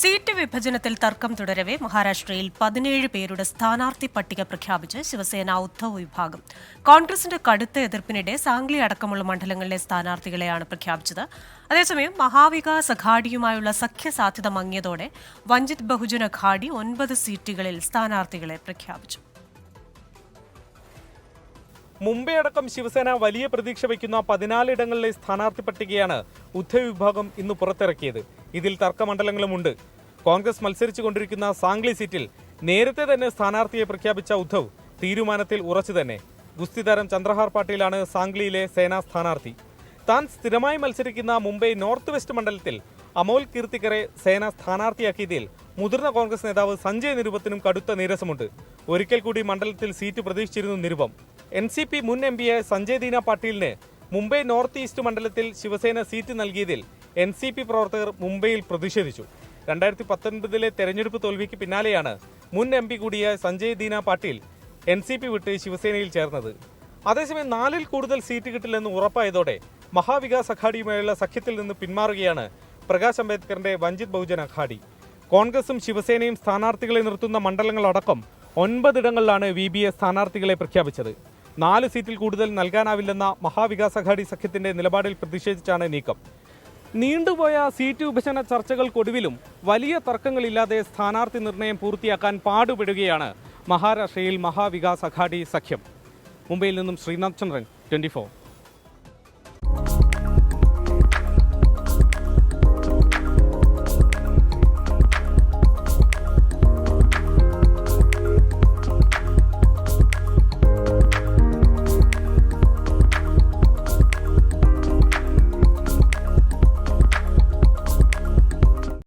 Seat വിഭജനത്തിൽ തർക്കം തുടരവെ മഹാരാഷ്ട്രയിൽ പതിനേഴ് പേരുടെ സ്ഥാനാർത്ഥി പട്ടിക പ്രഖ്യാപിച്ച് ശിവസേന ഉദ്ധവ് വിഭാഗം. കോൺഗ്രസിന്റെ കടുത്ത എതിർപ്പിനിടെ സാംഗ്ലി അടക്കമുള്ള മണ്ഡലങ്ങളിലെ സ്ഥാനാർത്ഥികളെയാണ് പ്രഖ്യാപിച്ചത്. അതേസമയം മഹാവികാസ് അഘാഡിയുമായുള്ള സഖ്യസാധ്യത മങ്ങിയതോടെ വഞ്ചിത് ബഹുജന അഘാഡി ഒൻപത് സീറ്റുകളിൽ സ്ഥാനാർത്ഥികളെ പ്രഖ്യാപിച്ചു. മുംബൈ അടക്കം ശിവസേന വലിയ പ്രതീക്ഷ വയ്ക്കുന്ന പതിനാലിടങ്ങളിലെ സ്ഥാനാർത്ഥി പട്ടികയാണ് ഉദ്ധവ് വിഭാഗം ഇന്ന് പുറത്തിറക്കിയത്. ഇതിൽ തർക്കമണ്ഡലങ്ങളുമുണ്ട് കോൺഗ്രസ് മത്സരിച്ചു കൊണ്ടിരിക്കുന്ന സാംഗ്ലി സീറ്റിൽ നേരത്തെ തന്നെ സ്ഥാനാർത്ഥിയെ പ്രഖ്യാപിച്ച ഉദ്ധവ് തീരുമാനത്തിൽ ഉറച്ചു തന്നെ. ഗുസ്തിതാരം ചന്ദ്രഹാർ പാട്ടീലാണ് സാംഗ്ലിയിലെ സേനാ സ്ഥാനാർത്ഥി. താൻ സ്ഥിരമായി മത്സരിക്കുന്ന മുംബൈ നോർത്ത് വെസ്റ്റ് മണ്ഡലത്തിൽ അമോൽ കീർത്തിക്കറെ സേന സ്ഥാനാർത്ഥിയാക്കിയതിൽ മുതിർന്ന കോൺഗ്രസ് നേതാവ് സഞ്ജയ് നിരുപത്തിനും കടുത്ത നീരസമുണ്ട്. ഒരിക്കൽ കൂടി മണ്ഡലത്തിൽ സീറ്റ് പ്രതീക്ഷിച്ചിരുന്നു നിരുപം. എൻ സി പി മുൻ എം പിയായ സഞ്ജയ് ദീന പാട്ടീലിന് മുംബൈ നോർത്ത് ഈസ്റ്റ് മണ്ഡലത്തിൽ ശിവസേന സീറ്റ് നൽകിയതിൽ എൻ സി പി പ്രവർത്തകർ മുംബൈയിൽ പ്രതിഷേധിച്ചു. രണ്ടായിരത്തി പത്തൊൻപതിലെ തെരഞ്ഞെടുപ്പ് തോൽവിക്ക് പിന്നാലെയാണ് മുൻ എം പി കൂടിയ സഞ്ജയ് ദീന പാട്ടീൽ എൻ സി പി വിട്ട് ശിവസേനയിൽ ചേർന്നത്. അതേസമയം നാലിൽ കൂടുതൽ സീറ്റ് കിട്ടില്ലെന്ന് ഉറപ്പായതോടെ മഹാവികാസ് അഘാഡിയുമായുള്ള സഖ്യത്തിൽ നിന്ന് പിന്മാറുകയാണ് പ്രകാശ് അംബേദ്കറിന്റെ വഞ്ചിത് ബഹുജൻ അഘാഡി കോൺഗ്രസും ശിവസേനയും സ്ഥാനാർത്ഥികളെ നിർത്തുന്ന മണ്ഡലങ്ങളടക്കം ഒൻപതിടങ്ങളിലാണ് വി ബി എ സ്ഥാനാർത്ഥികളെ പ്രഖ്യാപിച്ചത്. നാല് സീറ്റിൽ കൂടുതൽ നൽകാനാവില്ലെന്ന മഹാവികാസ് അഘാടി സഖ്യത്തിന്റെ നിലപാടിൽ പ്രതിഷേധിച്ചാണ് നീക്കം. നീണ്ടുപോയ സീറ്റ് വിഭജന ചർച്ചകൾക്കൊടുവിലും വലിയ തർക്കങ്ങളില്ലാതെ സ്ഥാനാർത്ഥി നിർണയം പൂർത്തിയാക്കാൻ പാടുപെടുകയാണ് മഹാരാഷ്ട്രയിൽ മഹാവികാസ് അഘാടി സഖ്യം. മുംബൈയിൽ നിന്നും ശ്രീനാഥ് ചന്ദ്രൻ ട്വന്റി